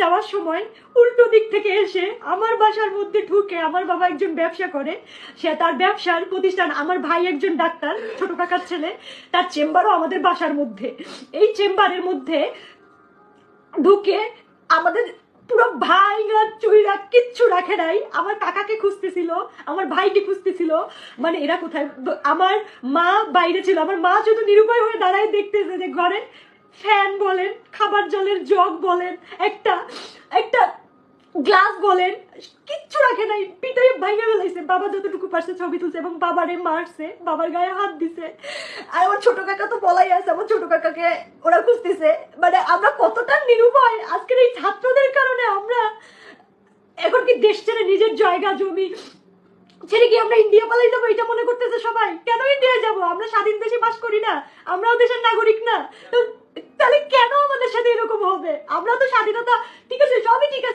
যাওয়ার সময় উল্টো দিক থেকে এসে আমার বাসার মধ্যে ঢুকে আমার বাবা একজন ব্যবসা করে। সে তার ব্যবসার প্রতিষ্ঠান, আমার ভাই একজন ডাক্তার, ছোট কাকার ছেলে, তার চেম্বারও আমাদের বাসার মধ্যে। এই চেম্বারের মধ্যে ঢুকে আমাদের পুরো ভাইরা, চুইরা কিচ্ছু রাখে নাই। আমার কাকাকে খুঁজতেছিল, আমার ভাইকে খুঁজতেছিল। মানে এরা কোথায়? আমার মা বাইরে ছিল। আমার মা শুধু নিরুপায় হয়ে দাঁড়ায় দেখতেছে যে ঘরে ফ্যান বলেন, খাবার জলের জগ বলেন, একটা একটা গ্লাস বলেন, কিচ্ছু রাখে নাই, পিটাই ভাইয়া ফেলাইছে। বাবা যতটুকু পারছে ছবি তুলছে এবং বাবারে মারছে, বাবার গায়ে হাত দিছে। আর আমার ছোট কাকা তো বলাই আছে, আমার ছোট কাকাকে ওরা খুঁজতেছে। মানে আমরা কতটা নিরুপায় আজকের এই ছাত্রদের কারণে আমরা এখন কি দেশ ছেড়ে নিজের জায়গা, জমি ছেড়ে কি আমরা ইন্ডিয়া পালাই যাব? এটা মনে করতেছে সবাই। কেন ইন্ডিয়া যাব? আমরা স্বাধীন দেশে বাস করি না। আমরাও দেশের নাগরিক না। হবে। আমরা তো স্বাধীনতা ঠিক আছে সবই ঠিক আছে।